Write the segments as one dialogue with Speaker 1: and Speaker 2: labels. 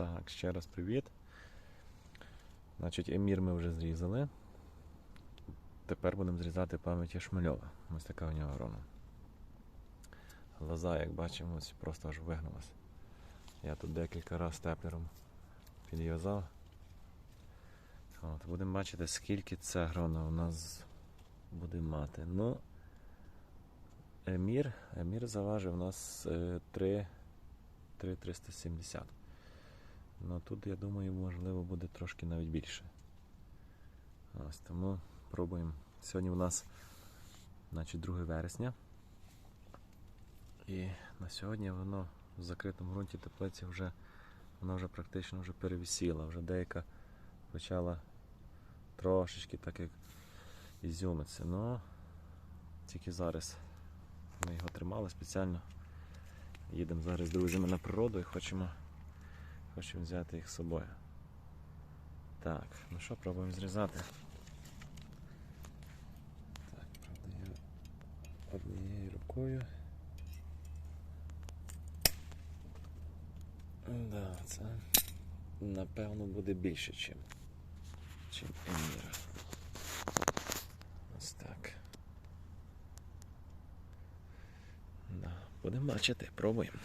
Speaker 1: Так, ще раз привіт. Значить, емір ми вже зрізали. Тепер будемо зрізати пам'яті Шмельова. Ось така у нього грона. Лоза, як бачимо, ось просто аж вигнулась. Я тут декілька разів степлером підв'язав. От, будемо бачити, скільки ця грона у нас буде мати. Ну, емір, емір заважив у нас е, 3 3,370. Ну тут, я думаю, можливо, буде трошки навіть більше. Ось тому пробуємо. Сьогодні у нас значить, 2 вересня. І на сьогодні воно в закритому ґрунті теплиці вже воно вже практично вже перевісіла. Вже деяка почала трошечки так як ізюмитися. Ну тільки зараз ми його тримали спеціально. Їдемо зараз з друзями на природу і хочемо, хочемо взяти їх з собою. Так, ну що, пробуємо зрізати. Так, правда, я однією рукою. Да, це напевно буде більше, чим, чим Еміра. Ось так. Да. Будемо бачити, пробуємо.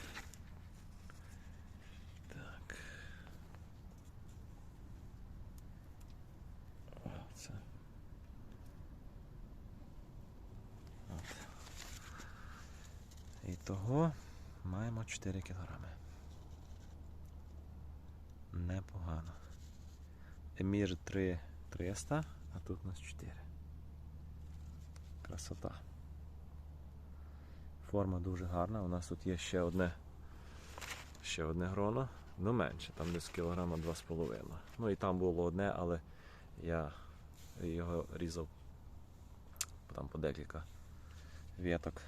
Speaker 1: Так. О, це. От. І того маємо 4 кілограми. Непогано. Емір 3 300, а тут у нас 4. Красота. Форма дуже гарна. У нас тут є ще одне ще одне гроно, ну менше, там десь кілограма 2,5. Ну і там було одне, але я його різав там по декілька віток.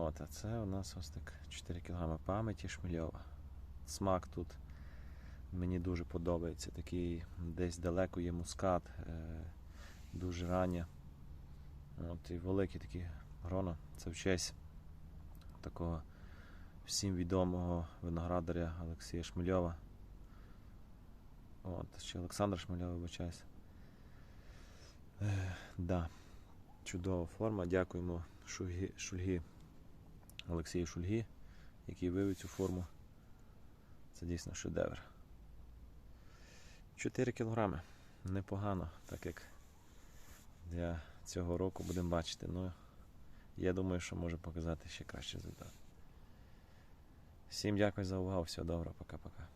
Speaker 1: От, а це у нас ось так 4 кг пам'яті шмельова. Смак тут мені дуже подобається. Такий десь далеко є мускат, е, дуже раннє. От, і великі такі грона. Це в честь такого всім відомого виноградаря Олексія Шмельова. От, ще Олександр Шмельов, вибачаюсь. Е, да. Чудова форма. Дякуємо Шульгі, Шульгі Олексію Шульгі, який вивів цю форму. Це дійсно шедевр. 4 кілограми. Непогано, так як для цього року будемо бачити. Ну, я думаю, що може показати ще кращий результат. Всім дякую за увагу, всього доброго, пока-пока.